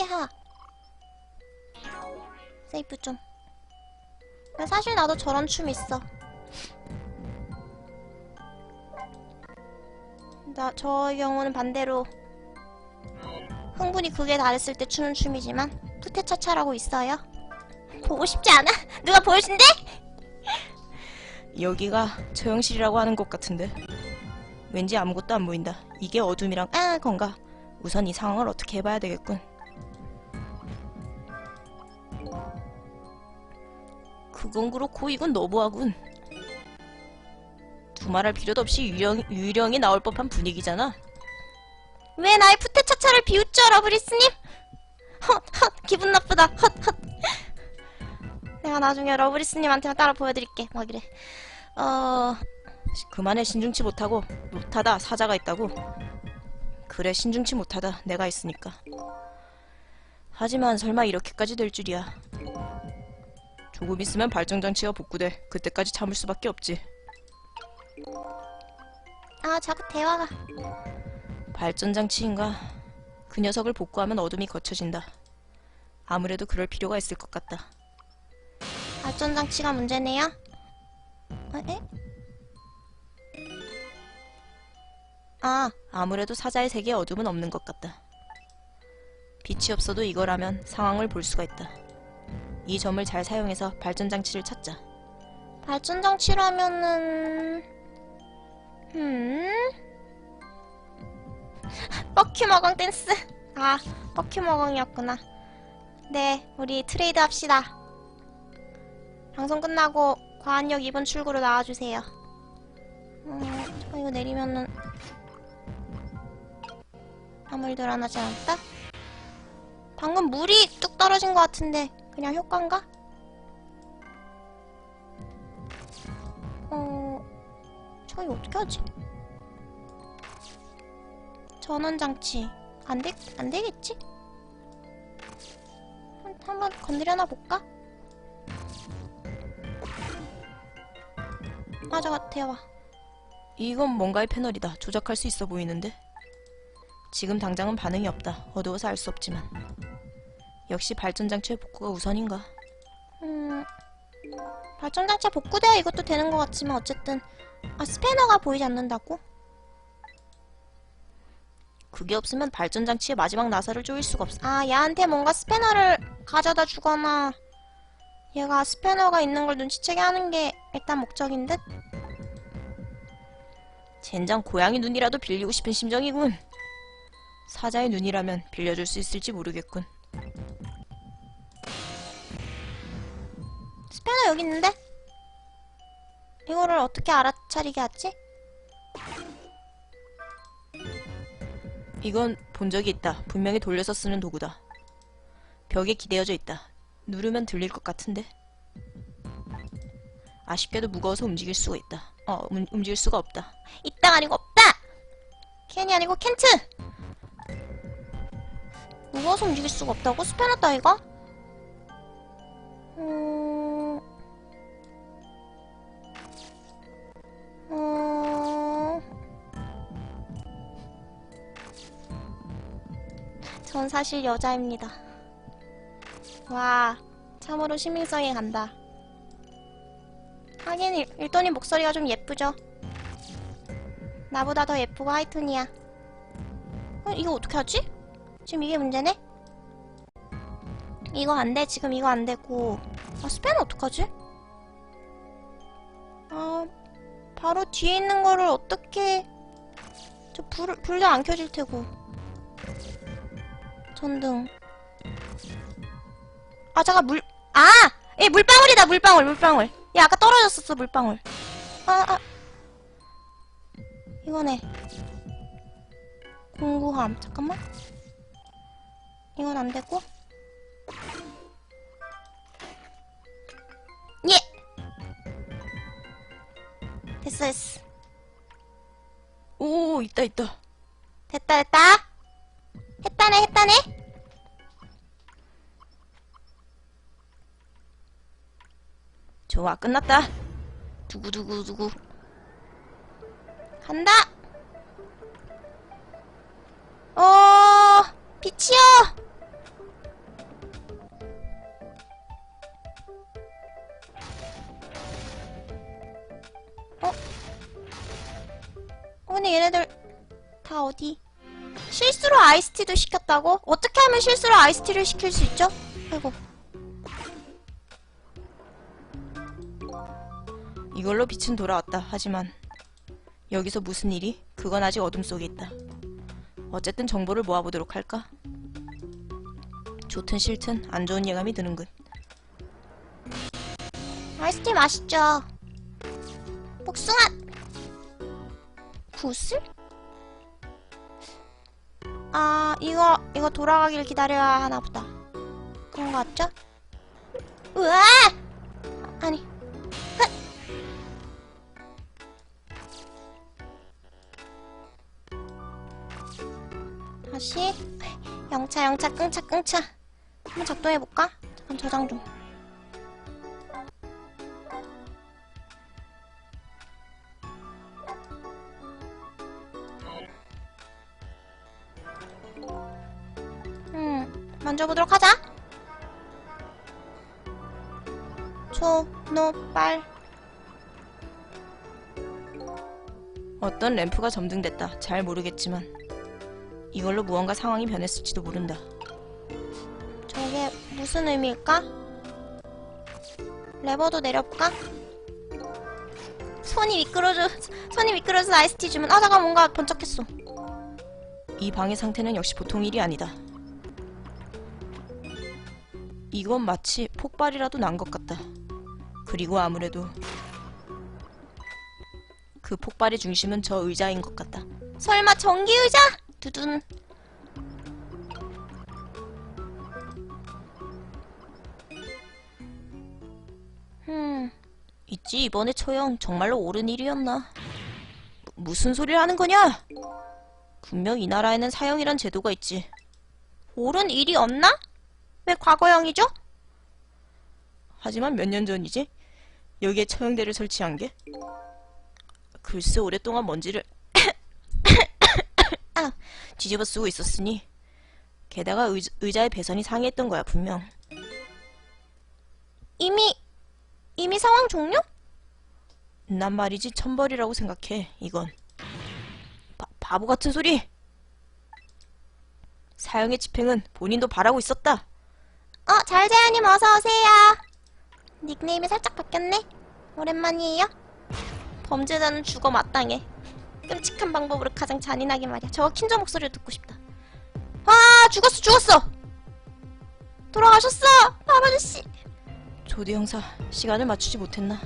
야 세이프 좀. 야, 사실 나도 저런 춤 있어. 나 저 경우는 반대로 흥분이 극에 달했을 때 추는 춤이지만 푸테차차라고 있어요. 보고 싶지 않아? 누가 보여준대? 여기가 처형실이라고 하는 곳 같은데 왠지 아무것도 안 보인다. 이게 어둠이랑 아 건가? 우선 이 상황을 어떻게 해봐야 되겠군. 그건 그렇고 이건 너무하군. 두말할 필요도 없이 유령, 유령이 나올 법한 분위기잖아. 왜 나의 푸테차차를 비웃죠 러브리스님? 헛 헛 기분 나쁘다 헛 헛 내가 나중에 러브리스님한테만 따라 보여드릴게 막 이래 어... 그만해 신중치 못하고 못하다 사자가 있다고. 그래 신중치 못하다 내가 있으니까. 하지만 설마 이렇게까지 될 줄이야. 조금 있으면 발전장치가 복구돼. 그때까지 참을 수밖에 없지. 아 자꾸 대화가 발전장치인가? 그 녀석을 복구하면 어둠이 거쳐진다. 아무래도 그럴 필요가 있을 것 같다. 발전장치가 문제네요? 어, 에? 아, 아무래도 사자의 세계에 어둠은 없는 것 같다. 빛이 없어도 이거라면 상황을 볼 수가 있다. 이 점을 잘 사용해서 발전장치를 찾자. 발전장치라면은... 음... 뻑큐머강 댄스 아 뻑큐머강이었구나 네 우리 트레이드 합시다 방송 끝나고 과한역 2번 출구로 나와주세요 음, 저 이거 내리면은 일도 일어나지 않았다? 방금 물이 뚝 떨어진 것 같은데 그냥 효과인가? 어... 저기 어떻게 하지? 전원장치 안, 되, 안 되겠지? 한, 한번 건드려나 볼까? 아 잠깐 대화 이건 뭔가의 패널이다. 조작할 수 있어 보이는데? 지금 당장은 반응이 없다. 어두워서 알 수 없지만. 역시 발전장치의 복구가 우선인가? 음... 발전장치 복구되어 이것도 되는 것 같지만 어쨌든 아 스패너가 보이지 않는다고? 그게 없으면 발전장치의 마지막 나사를 조일 수가 없어. 아 얘한테 뭔가 스패너를 가져다 주거나 얘가 스패너가 있는 걸 눈치채게 하는 게 일단 목적인 듯? 젠장 고양이 눈이라도 빌리고 싶은 심정이군. 사자의 눈이라면 빌려줄 수 있을지 모르겠군. 스패너 여기 있는데? 이거를 어떻게 알아차리게 하지? 이건 본 적이 있다. 분명히 돌려서 쓰는 도구다. 벽에 기대어져 있다. 누르면 들릴 것 같은데? 아쉽게도 무거워서 움직일 수가 있다. 어, 움, 움직일 수가 없다. 있다 아니고 없다! 캔이 아니고 캔트! 무거워서 움직일 수가 없다고? 스패너 따위가? 음... 음... 전 사실 여자입니다. 와, 참으로 시민성이 간다. 하긴 일, 일돈이 목소리가 좀 예쁘죠? 나보다 더 예쁘고 하이톤이야. 어, 이거 어떻게 하지? 지금 이게 문제네? 이거 안 돼. 지금 이거 안 되고. 아, 스패는 어떡하지? 아, 바로 뒤에 있는 거를 어떻게. 저 불, 불도 안 켜질 테고. 전등. 아, 잠깐, 물, 아! 예, 물방울이다, 물방울, 물방울. 야, 아까 떨어졌었어, 물방울. 아, 아. 이거네. 공구함. 잠깐만. 이건 안 되고. 예! 됐어, 됐어. 오, 있다, 있다. 됐다, 됐다. 했다네, 했다네. 좋아, 끝났다. 두구두구두구. 간다! 빛이요! 근데 얘네들 다 어디? 실수로 아이스티도 시켰다고? 어떻게 하면 실수로 아이스티를 시킬 수 있죠? 아이고. 이걸로 빛은 돌아왔다. 하지만 여기서 무슨 일이? 그건 아직 어둠 속에 있다. 어쨌든 정보를 모아보도록 할까? 좋든 싫든 안 좋은 예감이 드는군. 아이스티 맛있죠? 복숭아! 구슬? 아, 이거, 이거 돌아가길 기다려야 하나 보다. 그런 거 같죠? 우와! 아니. 헛! 다시. 영차, 영차, 끙차, 끙차. 한번 작동해볼까? 잠깐 저장 좀. 음, 만져보도록 하자. 초노빨 어떤 램프가 점등됐다. 잘 모르겠지만 이걸로 무언가 상황이 변했을지도 모른다. 저게 무슨 의미일까? 레버도 내려볼까? 손이 미끄러져, 손이 미끄러져서 아이스티 주면, 아, 잠깐 뭔가 번쩍했어. 이 방의 상태는 역시 보통 일이 아니다. 이건 마치 폭발이라도 난 것 같다. 그리고 아무래도 그 폭발의 중심은 저 의자인 것 같다. 설마 전기 의자? 두둔. 음, 있지 이번에 처형 정말로 옳은 일이었나? 무- 무슨 소리를 하는 거냐? 분명 이 나라에는 사형이란 제도가 있지. 옳은 일이 없나? 왜 과거형이죠? 하지만 몇 년 전이지? 여기에 처형대를 설치한 게? 글쎄 오랫동안 먼지를 아. 뒤집어 쓰고 있었으니 게다가 의자, 의자의 배선이 상했던 거야 분명 이미, 이미 상황 종료? 난 말이지 천벌이라고 생각해 이건 바, 바보 같은 소리 사형의 집행은 본인도 바라고 있었다 어, 잘재현님 어서오세요. 닉네임이 살짝 바뀌었네? 오랜만이에요? 범죄자는 죽어 마땅해. 끔찍한 방법으로 가장 잔인하게 말이야. 저거 킨저 목소리를 듣고 싶다. 아, 죽었어, 죽었어! 돌아가셨어! 아버지 조대 형사 시간을 맞추지 못했나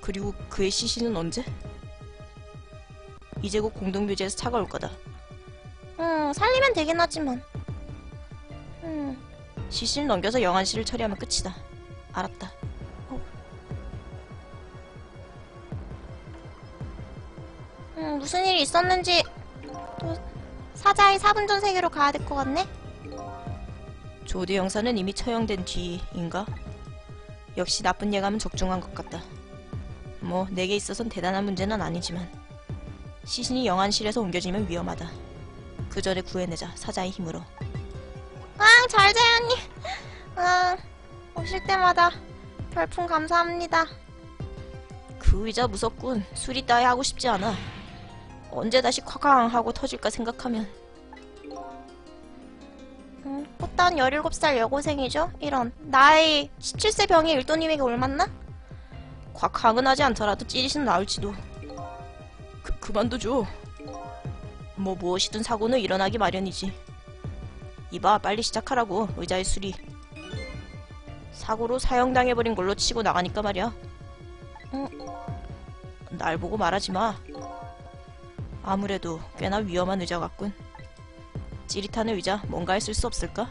그리고 그의 시신은 언제? 이제 곧 공동묘지에서 차가 올 거다 응, 살리면 되긴 하지만. 음, 시신을 넘겨서 영안실을 처리하면 끝이다. 알았다. 음, 무슨 일이 있었는지 또 사자의 사분전 세계로 가야 될 것 같네? 조대 형사는 이미 처형된 뒤인가? 역시 나쁜 예감은 적중한 것 같다. 뭐 내게 있어선 대단한 문제는 아니지만 시신이 영안실에서 옮겨지면 위험하다. 그 전에 구해내자 사자의 힘으로. 아, 잘재현님. 아, 오실 때마다 별풍 감사합니다. 그 의자 무섭군. 수리 따위 하고 싶지 않아. 언제 다시 콱쾅 하고 터질까 생각하면 음, 꽃단 17살 여고생이죠? 이런. 나이 17세 병이 일도님에게 올맞나? 콱쾅은 하지 않더라도 찌릿은 나올지도. 그, 그만둬줘. 뭐 무엇이든 사고는 일어나기 마련이지. 이봐 빨리 시작하라고 의자의 수리. 사고로 사형당해버린 걸로 치고 나가니까 말이야. 응. 날 보고 말하지 마. 아무래도 꽤나 위험한 의자 같군. 찌릿한 의자 뭔가 했을 수 없을까?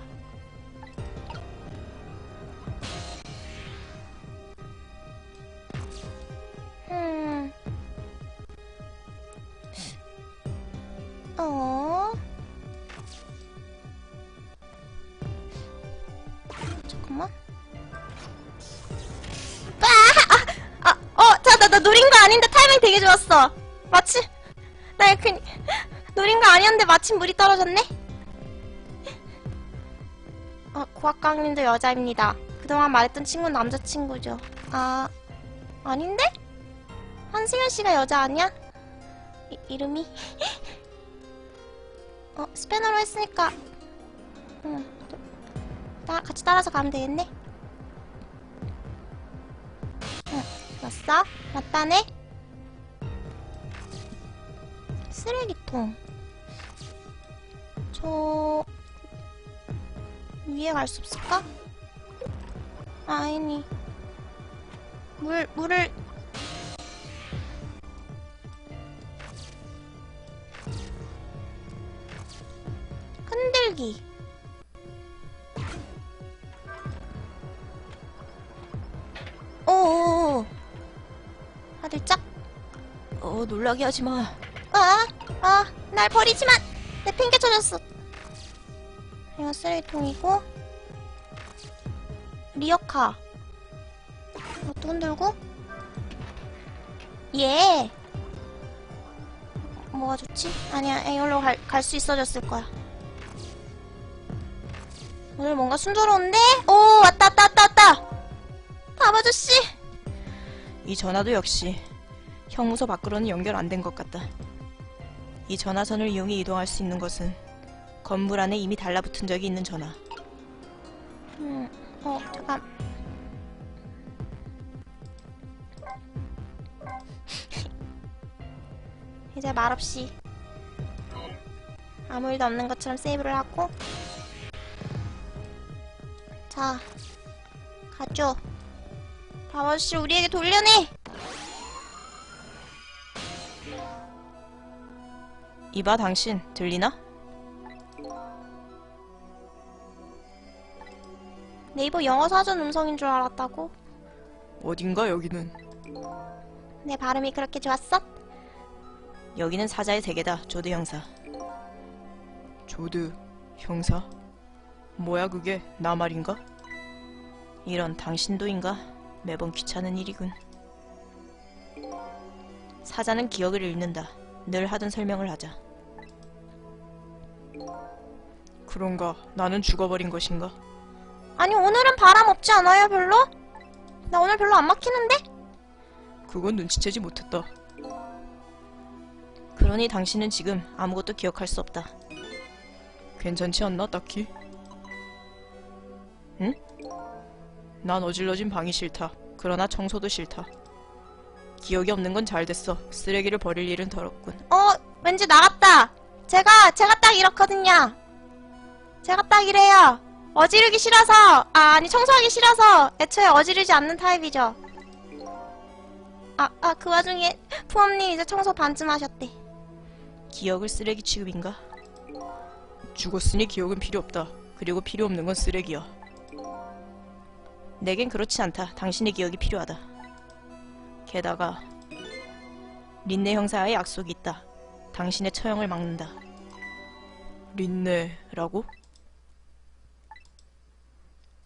마침, 물이 떨어졌네? 어, 고학강님도 여자입니다. 그동안 말했던 친구는 남자친구죠. 아, 아닌데? 한승현 씨가 여자 아니야? 이, 이름이? 어, 스패너로 했으니까, 응, 또, 따, 같이 따라서 가면 되겠네? 응, 왔어? 맞다네? 쓰레기통. 저, 위에 갈 수 없을까? 아니니. 물, 물을. 흔들기. 오오오. 아들짝. 어, 놀라게 하지 마. 아, 아, 날 버리지만 내 핑계 쳐졌어. 이거 쓰레기통이고 리어카. 이것도 흔들고. 예. 뭐가 좋지? 아니야, 이걸로 갈 수 있어졌을 거야. 오늘 뭔가 순조로운데? 오, 왔다, 왔다, 왔다, 왔다! 밥 아저씨! 이 전화도 역시 형무소 밖으로는 연결 안 된 것 같다. 이 전화선을 이용해 이동할 수 있는 것은 건물 안에 이미 달라붙은 적이 있는 전화. 음, 어, 잠깐. 이제 말없이 아무 일도 없는 것처럼 세이브를 하고 자 가죠 바버씨 우리에게 돌려내 이봐 당신 들리나? 네이버 영어 사전 음성인 줄 알았다고 어딘가 여기는. 내 발음이 그렇게 좋았어? 여기는 사자의 세계다 조드 형사. 조드 형사? 뭐야 그게 나 말인가? 이런 당신도인가? 매번 귀찮은 일이군. 사자는 기억을 잃는다. 늘 하던 설명을 하자. 그런가? 나는 죽어버린 것인가? 아니 오늘은 바람 없지 않아요 별로? 나 오늘 별로 안 막히는데? 그건 눈치채지 못했다. 그러니 당신은 지금 아무것도 기억할 수 없다. 괜찮지 않나, 딱히? 응? 난 어질러진 방이 싫다. 그러나 청소도 싫다. 기억이 없는 건 잘 됐어. 쓰레기를 버릴 일은 더럽군. 어, 왠지 나갔다. 제가, 제가 딱 이렇거든요. 제가 딱 이래요. 어지르기 싫어서, 아, 아니, 청소하기 싫어서, 애초에 어지르지 않는 타입이죠. 아, 아, 그 와중에, 푸엄님 이제 청소 반쯤 하셨대. 기억을 쓰레기 취급인가? 죽었으니 기억은 필요 없다. 그리고 필요 없는 건 쓰레기야. 내겐 그렇지 않다. 당신의 기억이 필요하다. 게다가 린네 형사와의 약속이 있다. 당신의 처형을 막는다. 린네라고?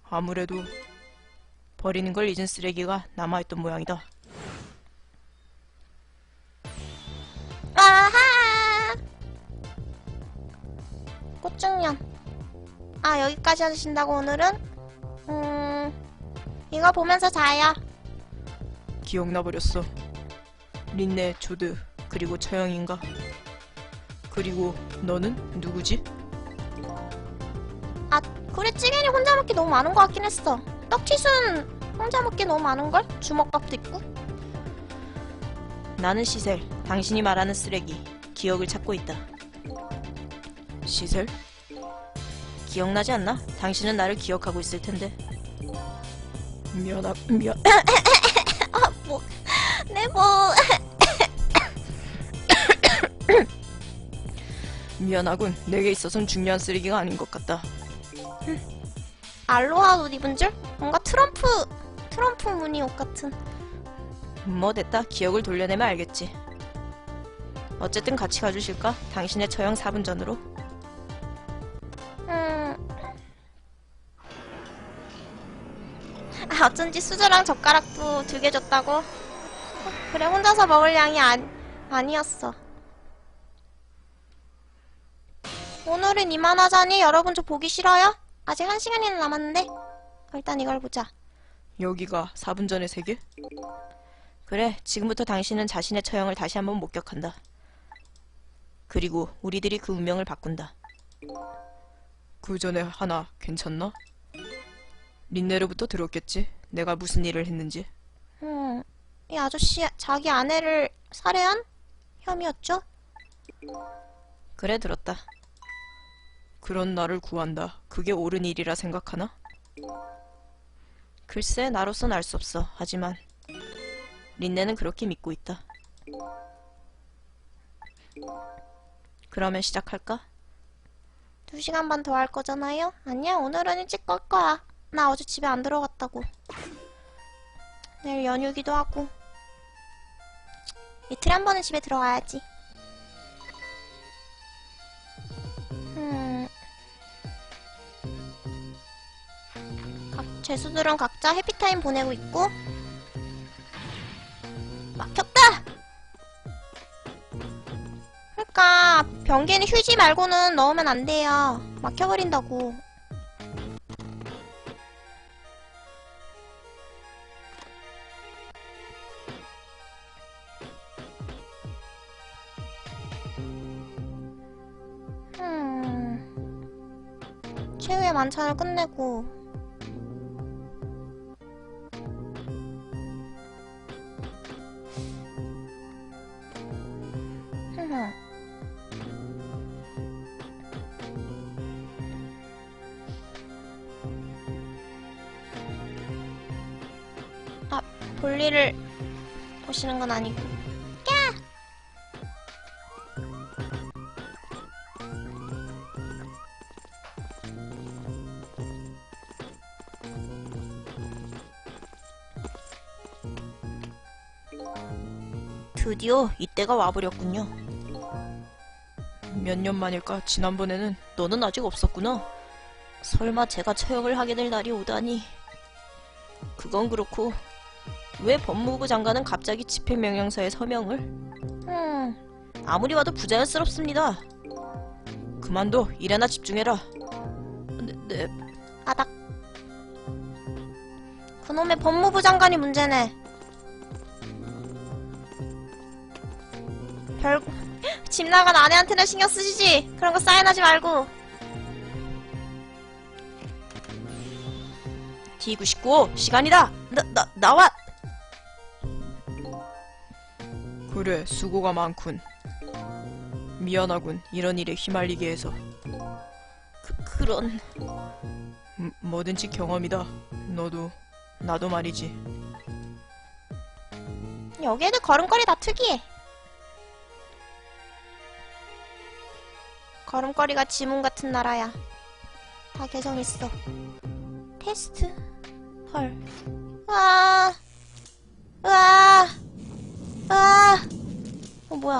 아무래도 버리는 걸 잊은 쓰레기가 남아있던 모양이다. 아하! 꽃중년. 아, 여기까지 하신다고, 오늘은? 음, 이거 보면서 자요. 기억나 버렸어. 린네, 조드, 그리고 처형인가? 그리고 너는 누구지? 아, 그래, 찌개니 혼자 먹기 너무 많은 것 같긴 했어. 떡튀순 혼자 먹기 너무 많은걸? 주먹밥도 있고. 나는 시셀, 당신이 말하는 쓰레기, 기억을 찾고 있다. 시셀? 기억나지 않나? 당신은 나를 기억하고 있을 텐데. 미안하, 미안, 미안하군. 내게 있어선 중요한 쓰레기가 아닌 것 같다. 알로하 옷 입은 줄? 뭔가 트럼프, 트럼프 무늬 옷 같은. 뭐 됐다. 기억을 돌려내면 알겠지. 어쨌든 같이 가주실까? 당신의 처형 4분 전으로. 음. 아, 어쩐지 수저랑 젓가락도 두 개 줬다고? 어, 그래, 혼자서 먹을 양이 아니, 아니었어. 오늘은 이만 하자니 여러분 저 보기 싫어요? 아직 한 시간이나 남았는데? 일단 이걸 보자. 여기가 4분 전의 세계? 그래, 지금부터 당신은 자신의 처형을 다시 한번 목격한다. 그리고 우리들이 그 운명을 바꾼다. 그 전에 하나 괜찮나? 린네로부터 들었겠지? 내가 무슨 일을 했는지. 음, 이 아저씨 자기 아내를 살해한 혐의였죠? 그래, 들었다. 그런 나를 구한다. 그게 옳은 일이라 생각하나? 글쎄, 나로선 알 수 없어. 하지만 린네는 그렇게 믿고 있다. 그러면 시작할까? 두 시간 반 더 할 거잖아요? 아니야, 오늘은 일찍 끌 거야. 나 어제 집에 안 들어갔다고. 내일 연휴기도 하고. 이틀에 한 번은 집에 들어가야지. 재수들은 각자 해피타임 보내고 있고. 막혔다! 그러니까 변기에는 휴지 말고는 넣으면 안 돼요. 막혀버린다고. 음. 최후의 만찬을 끝내고 건 아니고. 야! 드디어 이때가 와버렸군요. 몇 년 만일까? 지난번에는 너는 아직 없었구나. 설마 제가 처형을 하게 될 날이 오다니. 그건 그렇고 왜 법무부 장관은 갑자기 집행명령서에 서명을? 음, 아무리 봐도 부자연스럽습니다. 그만둬. 일에나 집중해라. 네, 네. 아닥. 그놈의 법무부 장관이 문제네. 별, 집 나간 아내한테는 신경 쓰시지. 그런 거 사인하지 말고. D99 시간이다. 나, 나, 나와. 그래, 수고가 많군. 미안하군. 이런 일에 휘말리게 해서. 그, 그런... 음, 뭐든지 경험이다. 너도, 나도 말이지. 여기에는 걸음걸이 다 특이해. 걸음걸이가 지문 같은 나라야. 다 개성 있어. 테스트. 헐. 와. 와. 와. 어 뭐야?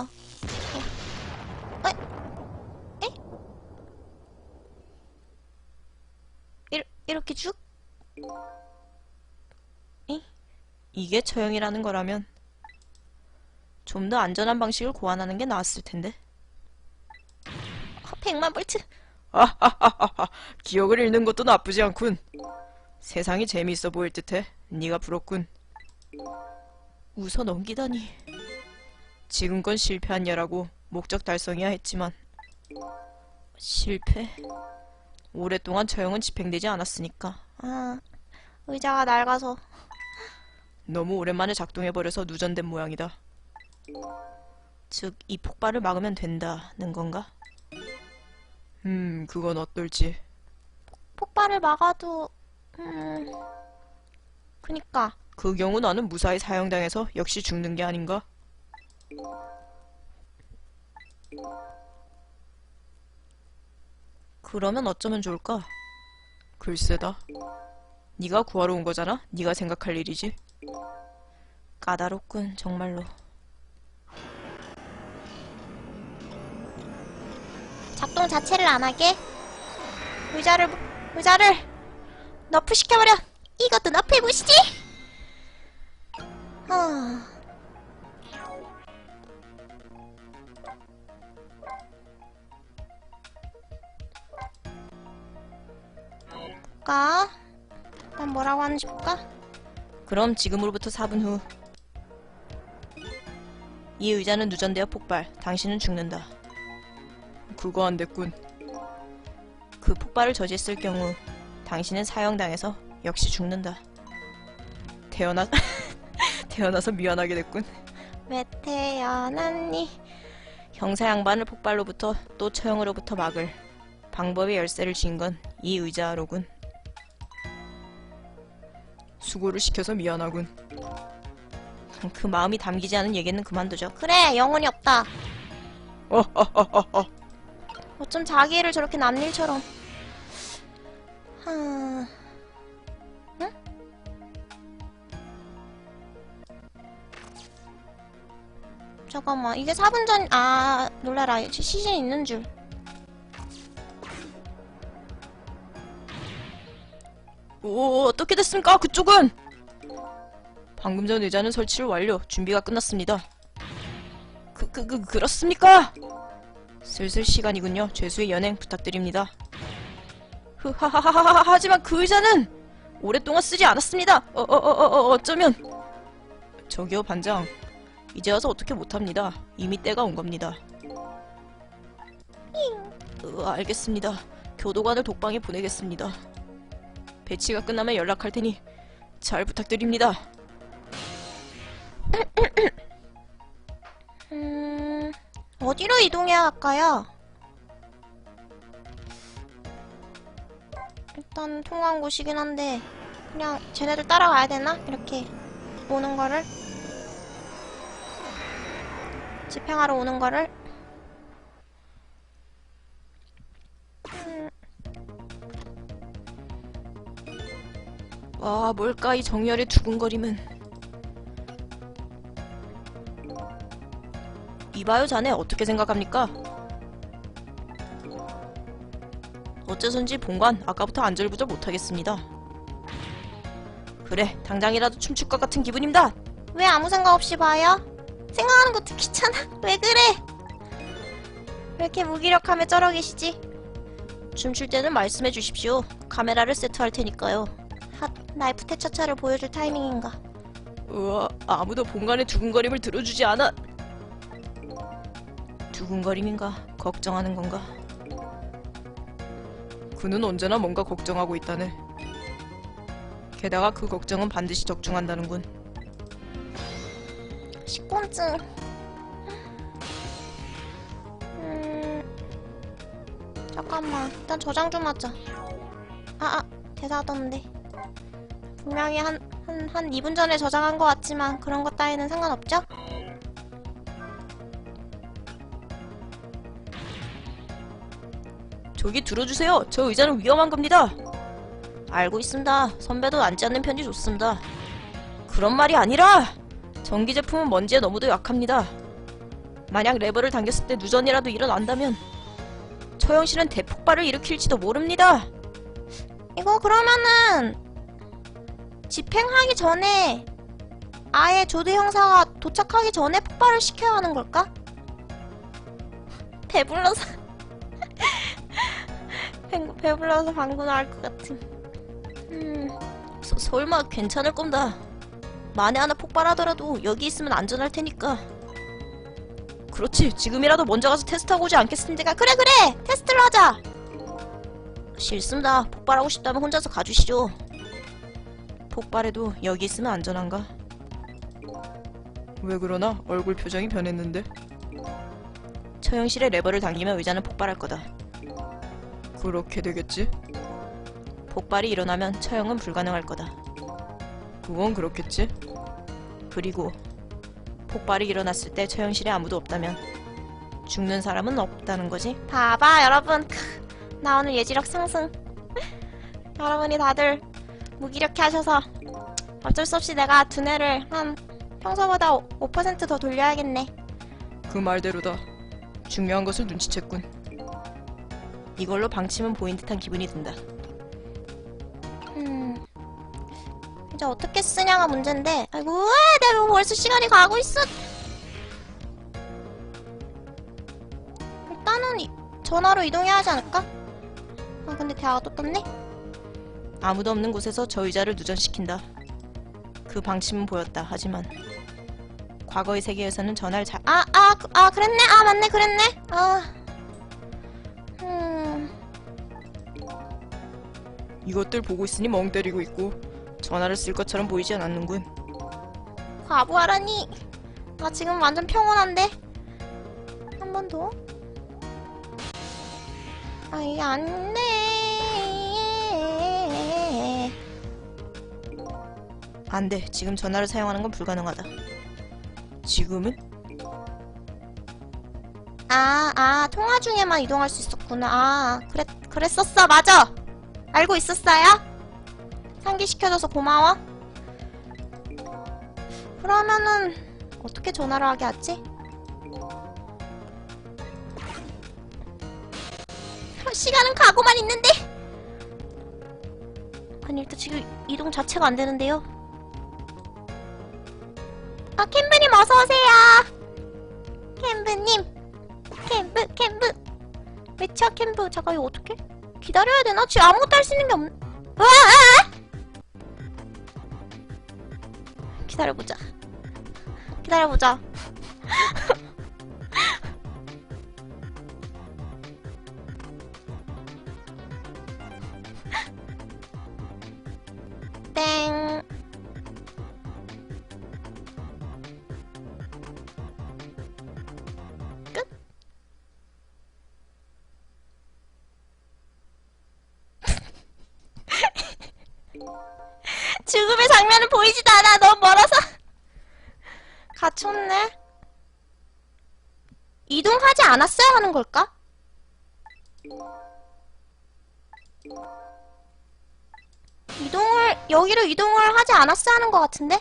어. 에? 에? 이렇 이렇게 쭉? 이게 처형이라는 거라면 좀 더 안전한 방식을 고안하는 게 나았을 텐데. 어, 100만 볼트. 아하하하하 기억을 잃는 것도 나쁘지 않군. 세상이 재미있어 보일 듯해. 네가 부럽군. 웃어 넘기다니. 지금껏 실패한 여라고 목적 달성이야 했지만 실패. 오랫동안 처형은 집행되지 않았으니까 아, 의자가 낡아서. 너무 오랜만에 작동해버려서 누전된 모양이다. 즉, 이 폭발을 막으면 된다는 건가? 음, 그건 어떨지. 폭발을 막아도 음 그니까 그 경우 나는 무사히 사형당해서 역시 죽는 게 아닌가? 그러면 어쩌면 좋을까? 글쎄다. 네가 구하러 온 거잖아? 네가 생각할 일이지. 까다롭군, 정말로. 작동 자체를 안 하게 의자를 의자를 너프 시켜버려 이것도 너프 해보시지 아 볼까? 일단 뭐라고 하는지 볼까? 그럼 지금으로부터 4분 후. 이 의자는 누전되어 폭발. 당신은 죽는다. 그거 안 됐군. 그 폭발을 저지했을 경우 당신은 사형당해서 역시 죽는다. 태어나 태어나서 미안하게 됐군. 왜 태어났니? 형사 양반을 폭발로부터 또 처형으로부터 막을 방법의 열쇠를 쥔 건 이 의자로군. 수고를 시켜서 미안하군. 그 마음이 담기지 않은 얘기는 그만두죠. 그래, 영혼이 없다. 어어어어어. 어쩜 자기를 저렇게 남일처럼. 하... 잠깐만, 이게 4분 전, 아, 놀라라. 시- 시즌 있는 줄. 오, 어떻게 됐습니까? 그쪽은? 방금 전 의자는 설치를 완료. 준비가 끝났습니다. 그, 그, 그, 그렇습니까? 슬슬 시간이군요. 죄수의 연행 부탁드립니다. 흐하하하하, 하지만 그 의자는 오랫동안 쓰지 않았습니다. 어, 어, 어, 어, 어, 어쩌면. 저기요, 반장. 이제 와서 어떻게 못합니다. 이미 때가 온 겁니다. 으, 알겠습니다. 교도관을 독방에 보내겠습니다. 배치가 끝나면 연락할 테니 잘 부탁드립니다. 음, 어디로 이동해야 할까요? 일단 통화한 곳이긴 한데, 그냥 쟤네들 따라가야 되나? 이렇게 오는 거를? 집행하러 오는 거를? 와, 뭘까 이 정열의 두근거림은. 이봐요, 자네 어떻게 생각합니까? 어째선지 본관 아까부터 안절부절 못하겠습니다. 그래, 당장이라도 춤출 것 같은 기분입니다. 왜 아무 생각 없이 봐요? 생각하는 것도 귀찮아. 왜 그래? 왜 이렇게 무기력함에 쩔어 계시지? 춤출 때는 말씀해 주십시오. 카메라를 세트할 테니까요. 핫, 나이프 태차차를 보여줄 타이밍인가? 우와, 아무도 본관의 두근거림을 들어주지 않아. 두근거림인가? 걱정하는 건가? 그는 언제나 뭔가 걱정하고 있다네. 게다가 그 걱정은 반드시 적중한다는군. 식곤증. 음, 잠깐만. 일단 저장 좀 하자. 아, 아, 대사하던데. 분명히 한, 한, 한 2분 전에 저장한 것 같지만 그런 것 따위는 상관없죠? 저기 들어주세요. 저 의자는 위험한 겁니다. 알고 있습니다. 선배도 앉지 않는 편이 좋습니다. 그런 말이 아니라 전기 제품은 먼지에 너무도 약합니다. 만약 레버를 당겼을 때 누전이라도 일어난다면 처형실은 대폭발을 일으킬지도 모릅니다. 이거 그러면은 집행하기 전에 아예 조드 형사가 도착하기 전에 폭발을 시켜야 하는 걸까? 배불러서 배- 배불러서 방구 나올 것 같은. 음, 서- 설마 괜찮을 겁니다. 만에 하나 폭발하더라도 여기 있으면 안전할 테니까. 그렇지, 지금이라도 먼저 가서 테스트하고 오지 않겠습니까? 그래 그래 테스트를 하자. 싫습니다. 폭발하고 싶다면 혼자서 가주시죠. 폭발해도 여기 있으면 안전한가? 왜 그러나? 얼굴 표정이 변했는데? 처형실에 레버를 당기면 의자는 폭발할 거다. 그렇게 되겠지? 폭발이 일어나면 처형은 불가능할 거다. 그건 그렇겠지? 그리고 폭발이 일어났을 때 처형실에 아무도 없다면 죽는 사람은 없다는 거지? 봐봐 여러분 크, 나 오늘 예지력 상승 여러분이 다들 무기력해 하셔서 어쩔 수 없이 내가 두뇌를 한 평소보다 5%더 돌려야겠네 그 말대로다. 중요한 것을 눈치챘군. 이걸로 방침은 보인 듯한 기분이 든다. 이제 어떻게 쓰냐가 문제인데 아이고 왜 내가 벌써 시간이 가고 있어 일단은 이- 전화로 이동해야 하지 않을까? 아 근데 대화가 또 떴네 아무도 없는 곳에서 저 의자를 누전시킨다. 그 방침은 보였다. 하지만 과거의 세계에서는 전화를 잘 아, 아, 그- 아, 그랬네? 아, 맞네, 그랬네? 아. 음, 이것들 보고 있으니 멍 때리고 있고 전화를 쓸 것처럼 보이지 않았는군. 과부하라니. 나 지금 완전 평온한데? 한 번 더? 아이, 안 돼. 안 돼. 지금 전화를 사용하는 건 불가능하다. 지금은? 아, 아, 통화 중에만 이동할 수 있었구나. 아, 그랬, 그랬었어. 맞아. 알고 있었어요? 상기시켜줘서 고마워. 그러면은, 어떻게 전화를 하게 하지? 시간은 가고만 있는데! 아니, 일단 지금 이동 자체가 안 되는데요? 아, 캠브님 어서오세요! 캠브님! 캠브 캠브 매치아 캠브 잠깐 이거 어떻게 기다려야 되나? 지금 아무것도 할 수 있는 게 없... 와! 기다려보자. 기다려보자 않았어야 하는 걸까? 이동을, 여기로 이동을 하지 않았어야 하는 것 같은데?